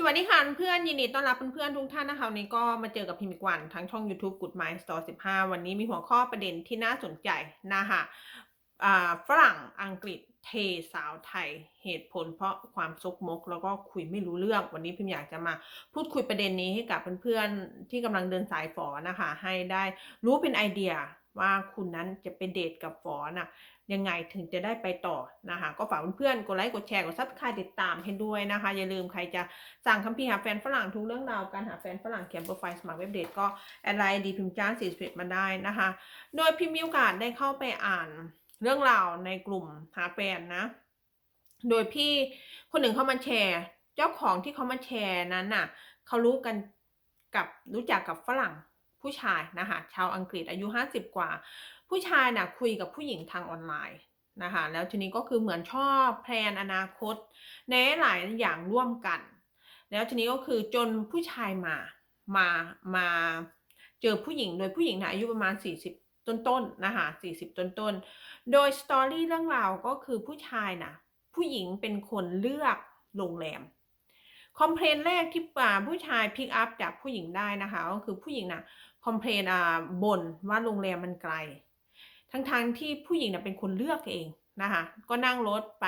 สวัสดีค่ะเพื่อนยินดีต้อนรับเพื่อนๆทุกท่านนะคะวันนี้ก็มาเจอกับพิมพ์กวันทั้งช่อง YouTube Good Mind Store 15 วันนี้มีหัวข้อประเด็นที่น่าสนใจนะคะฝรั่งอังกฤษเทสาวไทยเหตุผลเพราะความซกมก แล้วก็คุยไม่รู้เรื่อง วันนี้พิมอยากจะมาพูดคุยประเด็นนี้ให้กับเพื่อนๆที่กำลังเดินสายฝอนะคะ ให้ได้รู้เป็นไอเดียว่าคุณนั้นจะไปเดทกับฝอน่ะ ยังไงถึงจะได้ไปต่อนะคะ ก็ฝากเพื่อนๆกดไลค์กดแชร์กดซับสไครต์ติดตามให้ด้วยนะคะ อย่าลืมใครจะสั่งคำพีร์หาแฟนฝรั่งทุกเรื่องราวการหาแฟนฝรั่งเขียนโปรไฟล์สมัครเว็บเดทก็แอดไลน์ดีพิมพ์จ้าสี่สิบมาได้นะคะ โดยพิมพ์มีโอกาสได้เข้าไปอ่านเรื่องราวในกลุ่มหาแฟนนะ โดยพี่คนหนึ่งเขามาแชร์ เจ้าของที่เขามาแชร์นั้นน่ะเขารู้กันกับรู้จักกับฝรั่งผู้ชายนะคะชาวอังกฤษอายุห้าสิบกว่า ผู้ชายน่ะคุยกับผู้หญิงทางออนไลน์นะคะแล้วทีนี้ก็คือเหมือนชอบแพลนอนาคตในหลายอย่างร่วมกัน แล้วทีนี้ก็คือจนผู้ชายมามามาเจอผู้หญิงโดยผู้หญิงนะอายุประมาณ 40 ต้นๆนะคะ40 ต้นๆโดยสตอรี่เรื่องราวก็คือผู้ชายนะผู้หญิงเป็นคนเลือกโรงแรมคอมเพลนแรกที่ป่าผู้ชายพิกอัพจากผู้หญิงได้นะคะ ก็คือผู้หญิงน่ะคอมเพลนอ่าบ่นว่าโรงแรมมันไกล ทั้งๆทที่ผู้หญิงนะเป็นคนเลือกเองนะคะก็นั่งรถไป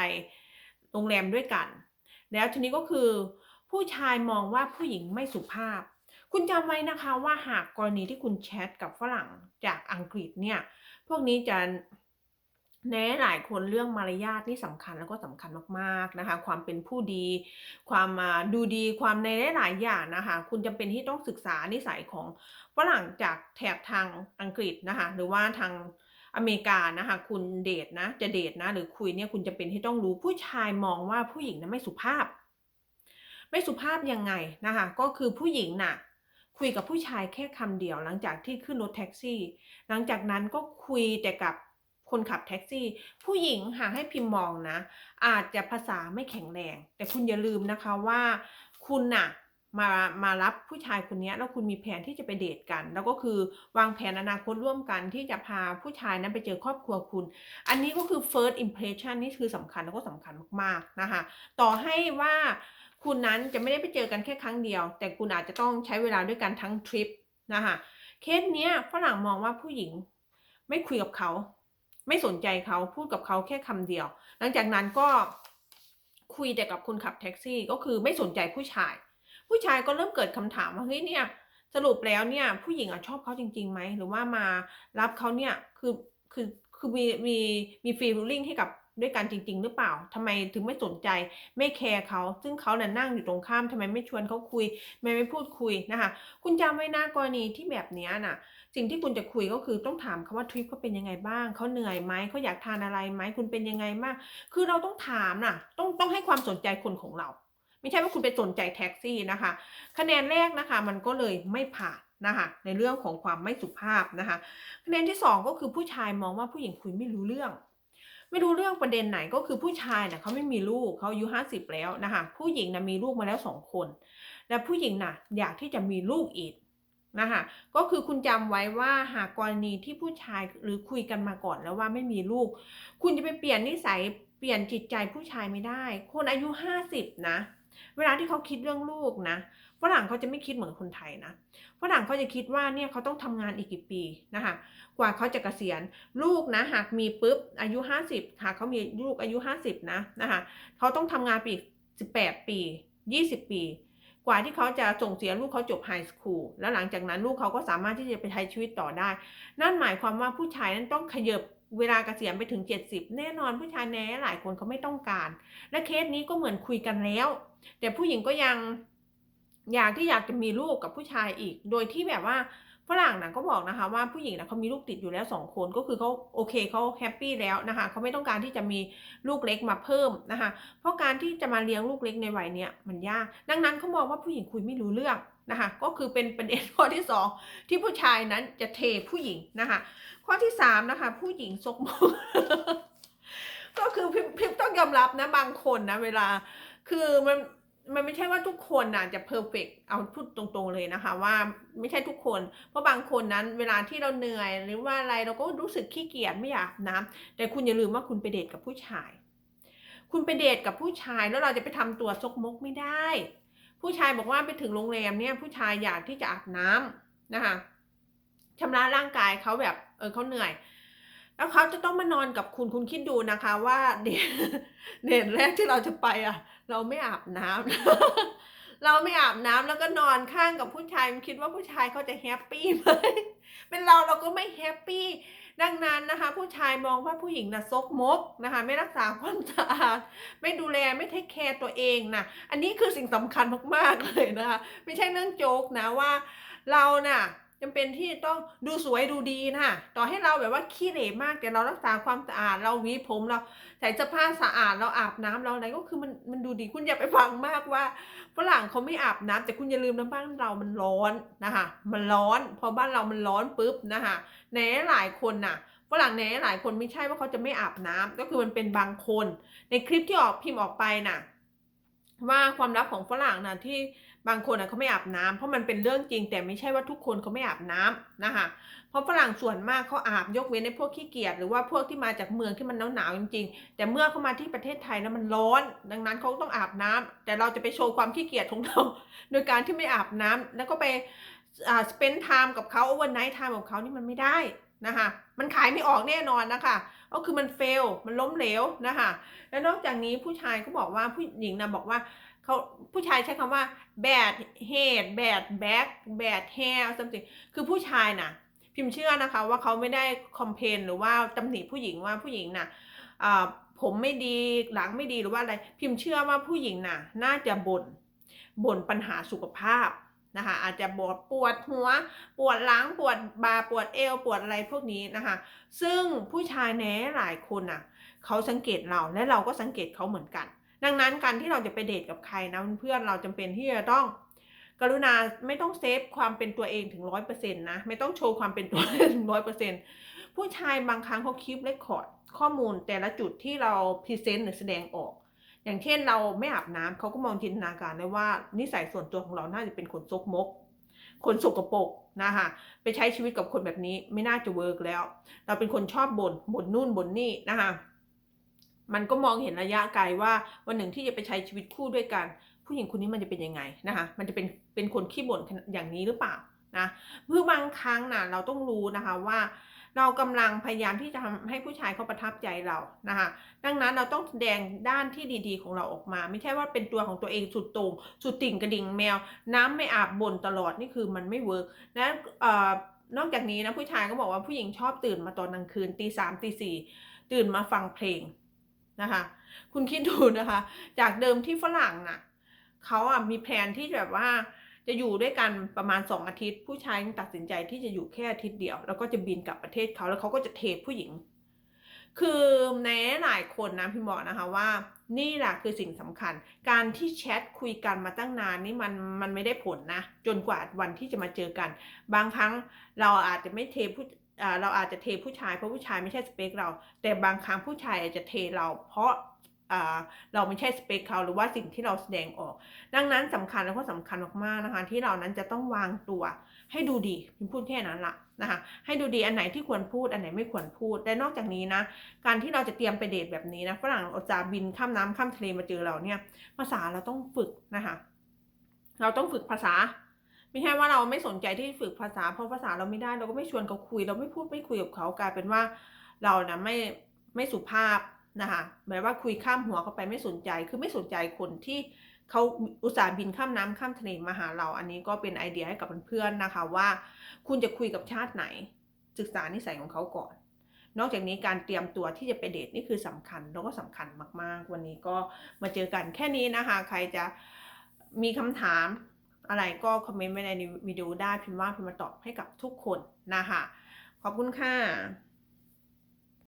โรงแรมด้วยกัน แล้วทีนี้ก็คือ ผู้ชายมองว่าผู้หญิงไม่สุภาพ คุณจำไว้นะคะว่าหากกรณีที่คุณแชทกับฝรั่งจากอังกฤษเนี่ย พวกนี้จะแนหลายคนเรื่องมารยาทนี่สำคัญแล้วก็สำคัญมากๆนะคะ ความเป็นผู้ดี ความดูดีความในหลายอย่างนะคะ คุณจำเป็นที่ต้องศึกษานิสัยของฝรั่งจากแถบทางอังกฤษนะคะ หรือว่าทาง อเมริกานะคะ คุณเดทนะ จะเดทนะ หรือคุยเนี่ยคุณจะเป็นที่ต้องรู้ผู้ชายมองว่าผู้หญิงนะไม่สุภาพ ไม่สุภาพยังไงนะคะ ก็คือผู้หญิงน่ะ คุยกับผู้ชายแค่คำเดียว หลังจากที่ขึ้นรถแท็กซี่ หลังจากนั้นก็คุยแต่กับคนขับแท็กซี่ ผู้หญิงหากให้พิมพ์มองนะ อาจจะภาษาไม่แข็งแรง แต่คุณอย่าลืมนะคะว่า คุณน่ะ มามารับผู้ชายคนนี้แล้วคุณมีแผนที่จะไปเดทกัน แล้วก็คือวางแผนอนาคตร่วมกันที่จะพาผู้ชายนั้นไปเจอครอบครัวคุณ อันนี้ก็คือ first impression นี่คือสำคัญแล้วก็สำคัญมากๆนะคะ ต่อให้ว่าคุณนั้นจะไม่ได้ไปเจอกันแค่ครั้งเดียว แต่คุณอาจจะต้องใช้เวลาด้วยกันทั้งทริปนะคะเคสเนี้ยฝรั่งมองว่าผู้หญิงไม่คุยกับเขา ไม่สนใจเขาพูดกับเขาแค่คำเดียว หลังจากนั้นก็คุยแต่กับคนขับแท็กซี่ก็คือไม่สนใจผู้ชาย ผู้ชายก็เริ่มเกิดคำถามว่าเฮ้ยเนี่ยสรุปแล้วเนี่ยผู้หญิงอะชอบเขาจริงๆไหมหรือว่ามารับเขาเนี่ยคือคือคือมีมีมีฟีลลิ่งให้กับด้วยกันจริง ๆ หรือเปล่าทำไมถึงไม่สนใจไม่แคร์เขา ซึ่งเขาเนี่ยนั่งอยู่ตรงข้ามทำไมไม่ชวนเขาคุยทำไมไม่พูดคุยนะคะ คุณจำไว้นะกรณีที่แบบนี้น่ะ สิ่งที่คุณจะคุยก็คือต้องถามเขาว่าทริปเขาเป็นยังไงบ้าง เขาเหนื่อยไหมเขาอยากทานอะไรไหมคุณเป็นยังไงมากคือเราต้องถามน่ะ ต้องต้องให้ความสนใจคนของเรา ไม่ใช่ว่าคุณไปสนใจแท็กซี่นะคะ คะแนนแรกนะคะมันก็เลยไม่ผ่านนะคะในเรื่องของความไม่สุภาพนะคะ คะแนนที่สองก็คือผู้ชายมองว่าผู้หญิงคุยไม่รู้เรื่อง ไม่รู้เรื่องประเด็นไหนก็คือผู้ชายนะเขาไม่มีลูกเขาอายุห้าสิบแล้วนะคะผู้หญิงนะมีลูกมาแล้วสองคน และผู้หญิงนะอยากที่จะมีลูกอีกนะคะก็คือคุณจำไว้ว่าหากกรณีที่ผู้ชายหรือคุยกันมาก่อนแล้วว่าไม่มีลูก คุณจะไปเปลี่ยนนิสัยเปลี่ยนจิตใจผู้ชายไม่ได้ คนอายุห้าสิบนะ เวลาที่เขาคิดเรื่องลูกนะฝรั่งเขาจะไม่คิดเหมือนคนไทยนะฝรั่งเขาจะคิดว่าเนี่ยเขาต้องทำงานอีกกี่ปีนะคะกว่าเขาจะเกษียณลูกนะหากมีปุ๊บอายุ 50 หากเขามีลูกอายุ 50 นะนะคะเขาต้องทำงานปี18ปี 20 ปี กว่าที่เขาจะส่งเสียลูกเขาจบไฮสคูลแล้วหลังจากนั้นลูกเขาก็สามารถที่จะไปใช้ชีวิตต่อได้ นั่นหมายความว่าผู้ชายนั้นต้องขยบเวลาเกษียณไปถึง 70 แน่นอนผู้ชายแน่หลายคนเขาไม่ต้องการ และเคสนี้ก็เหมือนคุยกันแล้ว แต่ผู้หญิงก็ยังอยากที่อยากจะมีลูกกับผู้ชายอีก โดยที่แบบว่าฝรั่งนะก็บอกนะคะว่าผู้หญิงนะเขามีลูกติดอยู่แล้วสองคนก็คือเขาโอเคเขาแฮปปี้แล้วนะคะเขาไม่ต้องการที่จะมีลูกเล็กมาเพิ่มนะคะ เพราะการที่จะมาเลี้ยงลูกเล็กในวัยเนี้ยมันยาก ดังนั้นเขามองว่าผู้หญิงคุยไม่รู้เรื่องนะคะ ก็คือเป็นประเด็นข้อที่สองที่ผู้ชายนั้นจะเทผู้หญิงนะคะ ข้อที่สามนะคะผู้หญิงซกมกก็คือพิมพิมต้องยอมรับนะบางคนนะเวลา คือมันมันไม่ใช่ว่าทุกคนน่ะจะเพอร์เฟกเอาพูดตรงๆเลยนะคะ ว่าไม่ใช่ทุกคน เพราะบางคนนั้นเวลาที่เราเหนื่อยหรือว่าอะไรเราก็รู้สึกขี้เกียจไม่อยากน้ำแต่คุณอย่าลืมว่าคุณไปเดทกับผู้ชาย คุณไปเดทกับผู้ชายแล้วเราจะไปทำตัวซกมกไม่ได้ ผู้ชายบอกว่าไปถึงโรงแรมเนี่ยผู้ชายอยากที่จะอาบน้ำนะคะชำระร่างกายเขาแบบเออเขาเหนื่อย แล้วเขาจะต้องมานอนกับคุณคุณคิดดูนะคะว่าเดทเดทแรกที่เราจะไปอะ เราไม่อาบน้ำเราไม่อาบน้ำแล้วก็นอนข้างกับผู้ชายมันคิดว่าผู้ชายเขาจะแฮปปี้ไหมเป็นเราเราก็ไม่แฮปปี้ดังนั้นนะคะ ผู้ชายมองว่าผู้หญิงนะซกมกนะคะ ไม่รักษาความสะอาด ไม่ดูแลไม่เทคแคร์ตัวเองนะอันนี้คือสิ่งสำคัญมากๆเลยนะคะ ไม่ใช่เรื่องโจกนะว่า เราน่ะ จำเป็นที่ต้องดูสวยดูดีนะต่อให้เราแบบว่าขี้เหร่มากแต่เรารักษาความสะอาดเราหวีผมเราใส่เสื้อผ้าสะอาดเราอาบน้ำเราอะไรก็คือมันมันดูดีคุณอย่าไปฟังมากว่าฝรั่งเขาไม่อาบน้ำแต่คุณอย่าลืมนะบ้านเรามันร้อนนะคะมันร้อน พอบ้านเรามันร้อนปุ๊บนะคะแหนหลายคนน่ะฝรั่งแหนหลายคนไม่ใช่ว่าเขาจะไม่อาบน้ำก็คือมันเป็นบางคน ในคลิปที่ออกพิมพ์ออกไปน่ะ ว่าความลับของฝรั่งน่ะที่ บางคนนะเขาไม่อาบน้ำเพราะมันเป็นเรื่องจริงแต่ไม่ใช่ว่าทุกคนเขาไม่อาบน้ำนะคะเพราะฝรั่งส่วนมากเขาอาบยกเว้นในพวกขี้เกียจหรือว่าพวกที่มาจากเมืองที่มันหนาวๆจริง ๆ แต่เมื่อเขามาที่ประเทศไทยแล้วมันร้อน ดังนั้นเขาต้องอาบน้ำแต่เราจะไปโชว์ความขี้เกียจของเราโดยการที่ไม่อาบน้ำแล้วก็ไปอ่า spend time กับเขา overnight time กับเขานี่มันไม่ได้นะคะมันขายไม่ออกแน่นอนนะคะก็คือมันเฟล มันล้มเหลวนะคะ แล้วนอกจากนี้ผู้ชายก็บอกว่าผู้หญิงนะบอกว่า เขาผู้ชายใช้คำว่า bad head bad back bad hair something คือผู้ชายน่ะ พิมพ์เชื่อนะคะว่าเขาไม่ได้คอมเพนหรือว่าตำหนิผู้หญิงว่าผู้หญิงน่ะอ่าผมไม่ดีหลังไม่ดีหรือว่าอะไร พิมพ์เชื่อว่าผู้หญิงน่ะ น่าจะบน่นบ่นปัญหาสุขภาพนะคะอาจจะปวดปวดหัว ปวดหลังปวดบ่าปวดเอวปวดอะไรพวกนี้นะคะ ซึ่งผู้ชายแน่หลายคนน่ะเขาสังเกตเราและเราก็สังเกตเขาเหมือนกัน ดังนั้นการที่เราจะไปเดทกับใครนะเพื่อนเราจำเป็นที่จะต้อง กรุณาไม่ต้องเซฟความเป็นตัวเองถึงร้อยเปอร์เซ็นต์นะไม่ต้องโชว์ความเป็นตัวเองถึงร้อยเปอร์เซ็นต์ผู้ชายบางครั้งเขาคลิปเรคคอร์ดข้อมูลแต่ละจุดที่เราพรีเซนต์หรือแสดงออก อย่างเช่นเราไม่อาบน้ำเขาก็มองจินตนาการได้ว่านิสัยส่วนตัวของเราน่าจะเป็นคนซกมก คนสกปรกนะคะไปใช้ชีวิตกับคนแบบนี้ไม่น่าจะเวิร์กแล้ว เราเป็นคนชอบบ่นบ่นนู่นบ่นนี่นะคะ มันก็มองเห็นระยะไกลว่าวันหนึ่งที่จะไปใช้ชีวิตคู่ด้วยกัน ผู้หญิงคนนี้มันจะเป็นยังไงนะคะมันจะเป็นเป็นคนขี้บ่นอย่างนี้หรือเปล่านะเพื่อบางครั้งนะเราต้องรู้นะคะว่า เรากำลังพยายามที่จะทำให้ผู้ชายเขาประทับใจเรานะคะดังนั้นเราต้องแสดงด้านที่ดีๆของเราออกมา ไม่ใช่ว่าเป็นตัวของตัวเองสุดต่งสุดติ่งกระดิ่งแมว น้ำไม่อาบบ่นตลอดนี่คือมันไม่เวิร์กนะเอ่อนอกจากนี้นะผู้ชายก็บอกว่าผู้หญิงชอบตื่นมาตอนกลางคืนตีสามตีสี่ตื่นมาฟังเพลง นะคะ คุณคิดดูนะคะ จากเดิมที่ฝรั่งน่ะเขาอะมีแผนที่แบบว่าจะอยู่ด้วยกันประมาณสองอาทิตย์ ผู้ชายตัดสินใจที่จะอยู่แค่อาทิตย์เดียว แล้วก็จะบินกลับประเทศเขาแล้วเขาก็จะเทผู้หญิง คือในหลายคนนะพี่บอกนะคะว่า นี่แหละคือสิ่งสำคัญ การที่แชทคุยกันมาตั้งนานนี่มันมันไม่ได้ผลนะ จนกว่าวันที่จะมาเจอกัน บางครั้งเราอาจจะไม่เทผู้ เราอาจจะเทผู้ชายเพราะผู้ชายไม่ใช่สเปคเรา แต่บางครั้งผู้ชายอาจจะเทเราเพราะเราไม่ใช่สเปคเขาหรือว่าสิ่งที่เราแสดงออก ดังนั้นสำคัญและก็สำคัญมากๆนะคะ ที่เรานั้นจะต้องวางตัว ให้ดูดีพิมพูดแค่นั้นละนะคะ ให้ดูดีอันไหนที่ควรพูดอันไหนไม่ควรพูดและนอกจากนี้นะการที่เราจะเตรียมไปเดทแบบนี้นะฝรั่งอาจจะบินข้ามน้ำข้ามทะเลมาเจอเราเนี่ย ภาษาเราต้องฝึกนะคะ เราต้องฝึกภาษา ไม่ใช่ว่าเราไม่สนใจที่ฝึกภาษาเพราะภาษาเราไม่ได้เราก็ไม่ชวนเขาคุย เราไม่พูดไม่คุยกับเขากลายเป็นว่า เรานะไม่ไม่สุภาพนะคะหมายว่าคุยข้ามหัวเขาไปไม่สนใจ คือไม่สนใจคนที่เขาอุตส่าห์บินข้ามน้ำข้ามทะเลมาหาเรา อันนี้ก็เป็นไอเดียให้กับเพื่อนๆนะคะว่า คุณจะคุยกับชาติไหน ศึกษานิสัยของเขาก่อน นอกจากนี้การเตรียมตัวที่จะไปเดทนี่คือสำคัญแล้วก็สำคัญมากๆ วันนี้ก็มาเจอกันแค่นี้นะคะ ใครจะมีคำถาม อะไรก็คอมเมนต์ไว้ในวิดีโอได้พิมพ์ว่าพิมพ์มาตอบให้กับทุกคนนะคะขอบคุณค่ะ